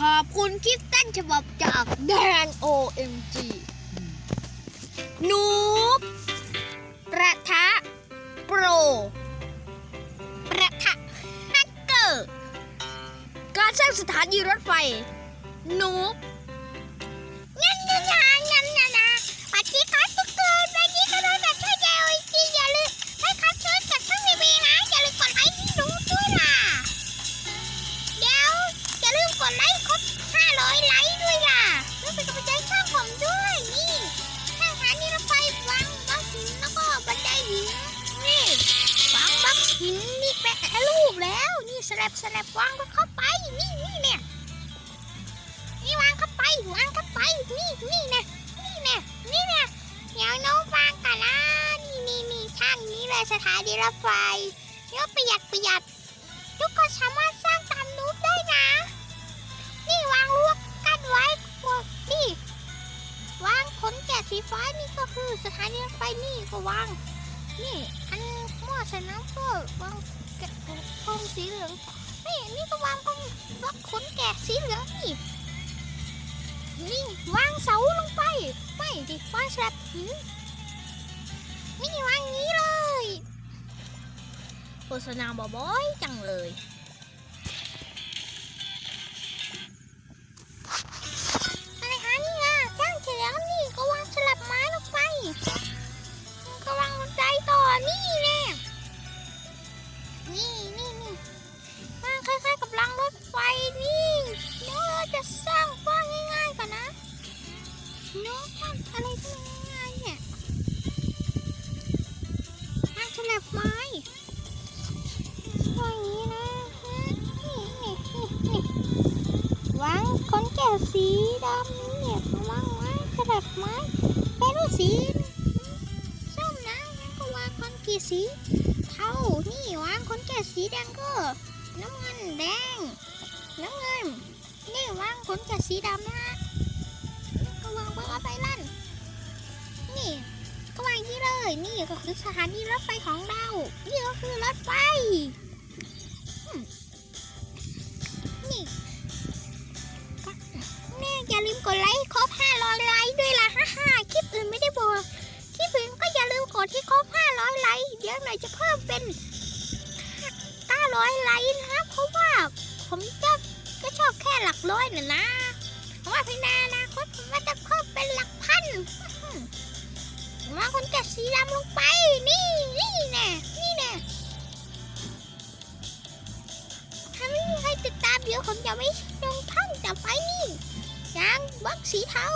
ขอบคุณคลิปเต้นฉบับจากแดน OMG นูบประทะโปร ประทะฮักเกอร์ การสร้างสถานีรถไฟ นูบ วางเข้าไป นี่นี่เนี่ยนี่วางเข้าไป วางเข้าไป นี่นี่เนี่ยนี่เนี่ยนี่เนี่ยเดี๋ยวน้องฟังกันนะนี่นี่นี่ช่างนี้เลยสถานีรถไฟเดี๋ยประหยัดประหยัด ทุกคนสามารถสร้างตามนูบได้นะ นี่วางลวกกั้นไว้พวกนี่วางขนแกะสีฟ้านี่ก็คือสถานีรถไฟนี่ก็วาง นี่ อันหม้อใส่น้ำก็วางแกะพงสีเหลือง นี่นี่ก็วางพงวางขนแกะสีเหลืองนี่นี่วางเสาลงไป ไม่ดิวางสลับหินนี่วางอย่างนี้เลยโฆษณาบ่อยจังเลย ไม้อย่างนี้นะ นี่นี่นี่นี่วางขนแก้วสีดำเนี่ยวางไม้กระดาษไม้เป็นรูปสีส้มนะงั้นก็วางคอนกรีตสีเทานี่วางขนแก้วสีแดงก็น้ำเงินแดง น้ำเงิน นี่วางขนแก้วสีดำนะฮะก็วางไว้เอาไปลั่นนี่ ก็วางที่เลย นี่ก็คือสถานีรถไฟของเรา นี่ก็คือรถไฟ นี่แม่อย่าลืมกดไลค์ครบ500ไลค์ด้วยล่ะฮ่า เดี๋ยวผมจะไม่ลงท่องต่อไปนี่ยางบล็อกสีเทา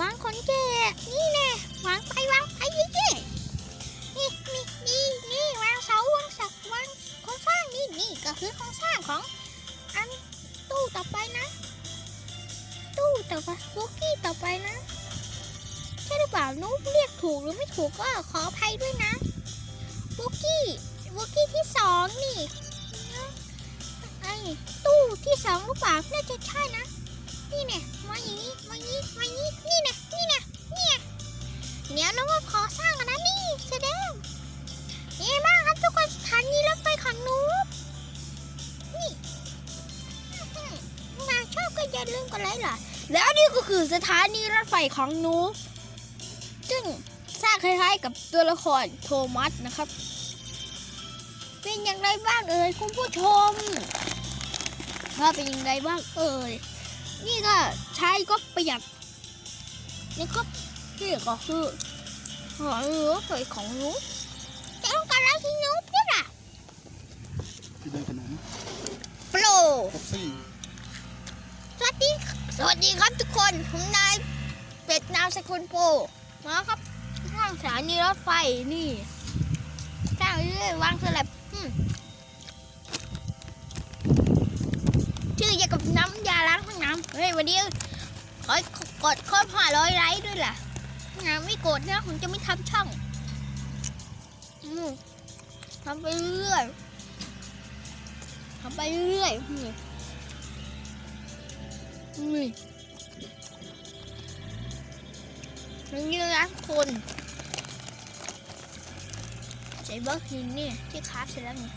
วางคนแก่นี่แน่วางไปวางไปยี่เย่นี่นี่นี่นี่วางเสาวางสักวางโครงสร้างนี่นี่ก็คือโครงสร้างของอันตู้ต่อไปนะ ตู้ต่อไปวอกกี้ต่อไปนะใช่หรือเปล่านุ๊กเรียกถูกหรือไม่ถูกก็ขออภัยด้วยนะวอกกี้ วอกกี้ที่สองนี่ไอ้ตู้ที่สองหรือเปล่าน่าจะใช่นะ นี่เนี่ยมาอย่างนี้มาอย่างนี้มาอย่างนี้นี่เนี่ยนี่เนี่ยเนี่ยเดี๋ยวน้องว่าขอสร้างกันนะนี่แสดงนี่มากครับทุกคนสถานีรถไฟของนูบนี่หือถ้าชอบก็อย่าลืมกดไลค์ล่ะ แล้วนี่ก็คือสถานีรถไฟของนูบซึ่งสร้างคล้ายๆกับตัวละครโทมัสนะครับ เป็นอย่างไรบ้างเอ่ยคุณผู้ชมว่าเป็นอย่างไรบ้างเอ่ยนี่ก็ใช้ก็ประหยัดนี่ก็นี่ก็คือหอยรถไฟของหนูจะต้องการอะไรที่หนูเพื่ออะที่ได้ขนมโปรท็อกซี่สวัสดีสวัสดีครับทุกคนผมนายเป็ดนามสกุลโปมาครับสร้างสถานีรถไฟนี่สร้างเรื่อยๆวางสลับอืม ชื่อย่ากับน้ำยาล้างห้องน้ำเฮ้ยวันนี้ขอกดครบห้าร้อยไลค์ด้วยล่ะนะไม่กดนะผมจะไม่ทำช่องทำไปเรื่อยทำไปเรื่อยนี่นี่นะคน ใช้บล็อกหินนี่ที่คราฟเสร็จแล้วนี่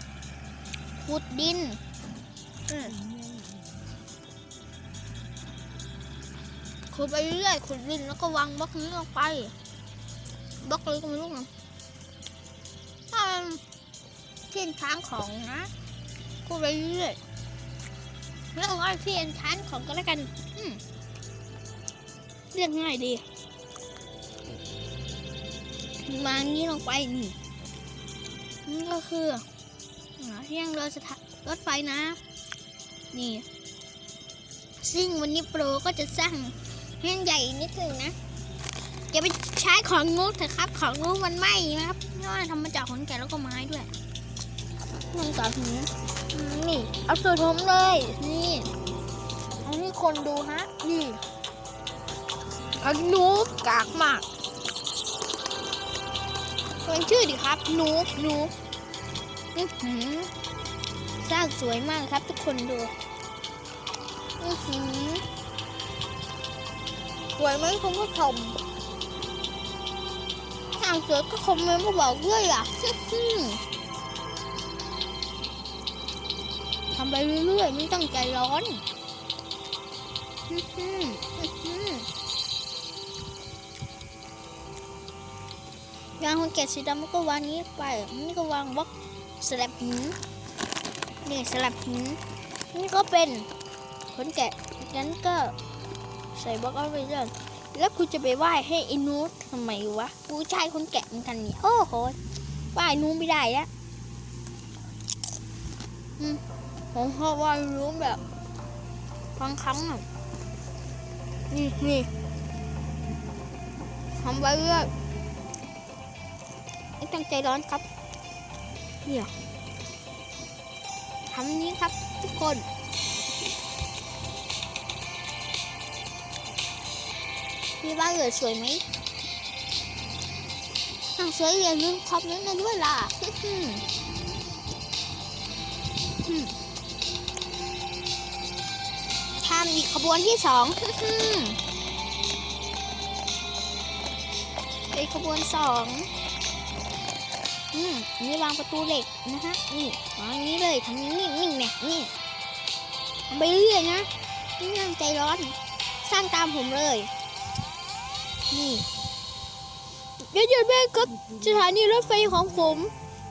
ขุดดินอืมขุดไปเรื่อยขุดดินแล้วก็วางบล็อกนี้ลงไปบล็อกเลยก็ไม่รู้นะถ้ามันเทีนค้างของนะขุดไปเรื่อยแล้วเอาเทียนค้างของก็แล้วกันเรียกง่ายดีมางี้ลงไปนี่ นี่ก็คือเที่ยงรือสถรถไฟนะ นี่ ซึ่งวันนี้โปรก็จะสร้างให้ใหญ่นิดหนึ่งนะอย่าไปใช้ของงูเถอะครับ ของงูมันไหม้นะครับเพราะว่าทำมาจากขนแกะแล้วก็ไม้ด้วยนี่ต่อถึงนี่ เอาสูตรผมเลย นี่เอาให้คนดูฮะ นี่อันนูบกากมาก เป็นชื่อดิครับนูบนูบอื้อหือสร้างสวยมากครับทุกคนดูอื้อหือสวยไหมคุณผู้ชมสร้างสวยก็คอมเมนต์มาบอกด้วยอะอื้อหือทำไปเรื่อยๆไม่ต้องใจร้อนอื้อ ยางคนแกะสีดำมันก็วางนี้ไปนี่ก็วางบล็อกสลับหินนี่สลับหินนี่ก็เป็นขนแกะงั้นก็ใส่บล็อกเอาไปเลยแล้วกูจะไปไหว้ให้ไอ้นูตทำไมวะกูใช้คนแกะเหมือนกันนี่โอ้โหไหว้นูไม่ได้แล้วอืมผมชอบไหว้นูแบบบางครั้งอะนี่นี่ทำไปเรื่อย ไม่ต้องใจร้อนครับเนี่ยทำนี้ครับทุกคนมีบ้านเหลือสวยไหมหนังสวยอย่าลืมคอมเมนต์มาด้วยล่ะทำอีกขบวนที่สองไปขบวนสอง อืมนี่วางประตูเหล็กนะฮะ นี่วางอางนี้เลยทำนี้นิ่เนี่ยนี่ทำไปเรื่อยนะไม่ต้องใจร้อน สร้างตามผมเลย นี่เดี๋ยวหยุดแม่ครับสถานีรถไฟของผม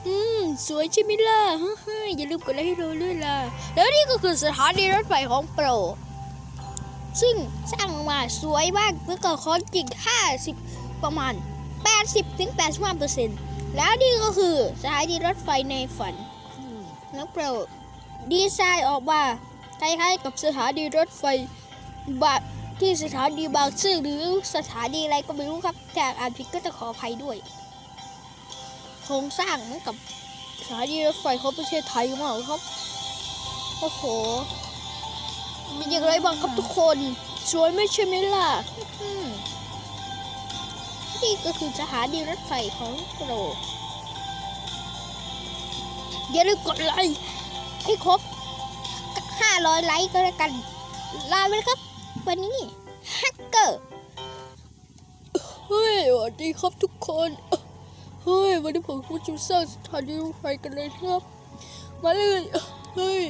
อืม สวยใช่ไหมล่ะเฮ้ยอย่าลืมกดไลค์ให้เราด้วยล่ะ แล้วนี่ก็คือสถานีรถไฟของโปร ซึ่งสร้างมาสวยมากเมื่อก่อนคอนจริง50 ประมาณ 80ถึง85เปอร์เซ็นต์ แล้วนี่ก็คือสถานีรถไฟในฝันแล้วโปรดีไซน์ออกมาคล้ายๆกับสถานีรถไฟบาที่สถานีบางซื่อหรือสถานีอะไรก็ไม่รู้ครับแต่อ่านผิดก็จะขออภัยด้วย โครงสร้างเหมือนกับสถานีรถไฟของประเทศไทยมากครับ โอ้โหเป็นอย่างไรบ้างครับทุกคน สวยไม่ใช่ไหมล่ะ นี่ก็คือสถานีรถไฟของโปรอย่าลืมกดไลค์ให้ครบ 500 ไลค์ก็แล้วกัน ลาไปแล้วครับ วันนี้แฮกเกอร์เฮ้ยสวัสดีครับทุกคน เฮ้ย วันนี้ผมก็จะสร้างสถานีรถไฟกันเลยครับ มาเลย เฮ้ย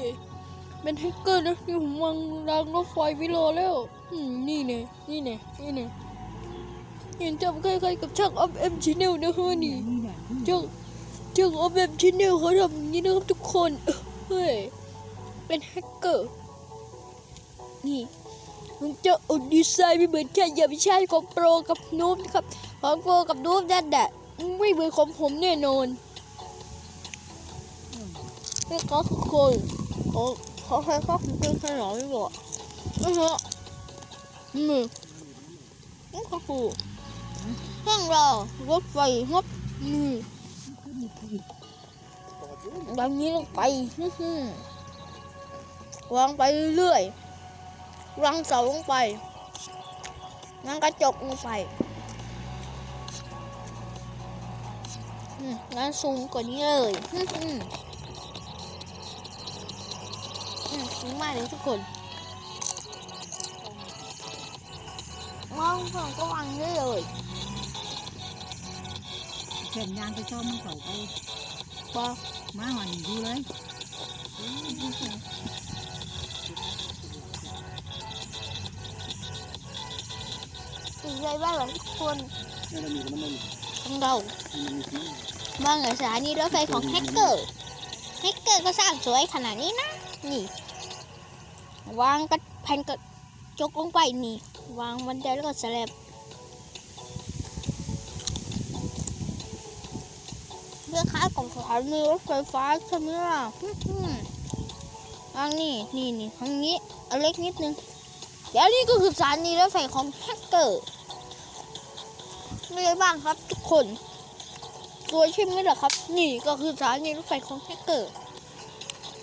เป็นแฮกเกอร์นะนี่ผมวางรางรถไฟวิรอแล้ว นี่เนี่ยนี่เนี่ยนี่เนี่ย เห็นจำคล้ายๆกับช่างออฟเอ็มชแนลนะฮะนี่ช่างช่างออฟเอ็มชแนลเขาทำอย่างนี้นะครับทุกคนเฮ้ยเป็นแฮกเกอร์นี่มันจะอุดดีไซน์ไม่เหมือนแค่อย่าไปใช้ของโปรกับโนูบนะครับของโปรกับโนูบนั่นแหละไม่เหมือนของผมแน่นอนนี่ก็คือคนเขาเขาใช้ข้าวเป็นขนมไม่บอกนะฮะนี่นี่ก็คือ เครื่องรอรถไฟครับนี่ดังนี้ลงไปวางไปเรื่อยๆวางเสาลงไปวางกระจกลงไปงั้นสูงกว่านี้เลยสูงมากเลยทุกคนวางเสาก็วางได้เลย แขนยางไปชอบมันเขาไปปอมาหอนดูเลยตื่นใจบ้านหรอทุคนของเราบ้านเหรอสถานีรถไฟของแฮกเกอร์แฮกเกอร์ก็สร้างสวยขนาดนี้นะ นี่ วางกระแผ่นกระจกลงไปนี่ วางบันไดแล้วก็สลับ เรื่องค้ายๆของสถานีรถไฟฟ้าใช่ไหมล่ะอื้างนี่นี่นี่ทางนี้เอาเล็กนิดนึงเดี๋ยวนี่ก็คือสถานีรถไฟของแฮกเกอร์มีอะไรบ้างครับทุกคนตัวใช่ไหมล่ะครับ นี่ก็คือสถานีรถไฟของแฮกเกอร์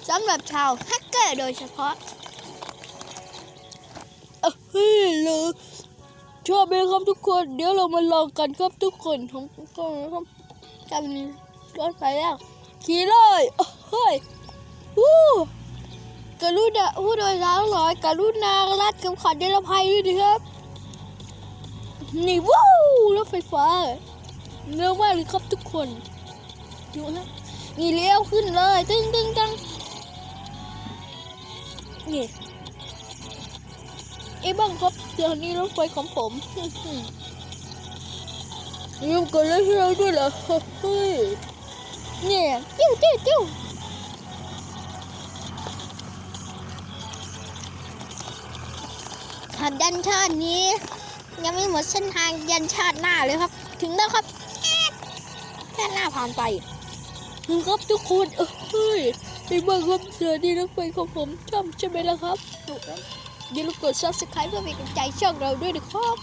สำหรับชาวแฮกเกอร์โดยเฉพาะเอ้ยเฮ้ยเลยชอบไหมครับทุกคน เดี๋ยวเรามาลองกันครับทุกคนของทุกคนนะครับจำนี้ รถไฟแล้ว ขี่เลยเอ้ยเฮ้ยวู้กรุณาผู้โดยสารทั้งหลายกรุณารัดเข็มขัดนิรภัยด้วยนะครับ นี่วู้รถไฟฟ้าเร็วมากเลยครับทุกคนดูนะนี่เลี้ยวขึ้นเลยตึ้งตึ้งตึ้งนี่ไอ้บ้างครับเดี๋ยวนี้รถไฟของผมลืมกดเลยที่เราด้วยเหรอเฮ้ย เนี่ยจิ้วจิ้วจิ้วถ้าดันชาตินี้ ยังไม่หมดเส้นทางยันชาติหน้าเลยครับ ถึงแล้วครับแค่หน้าผ่านไปถึงครับทุกคนเอ้ยไอ้บ้าครับเสือดีรถไฟของผมชอบใช่ไหมล่ะครับอย่าลืมกด subscribe เพื่อเป็นกำลังใจช่องเราด้วยนะครับ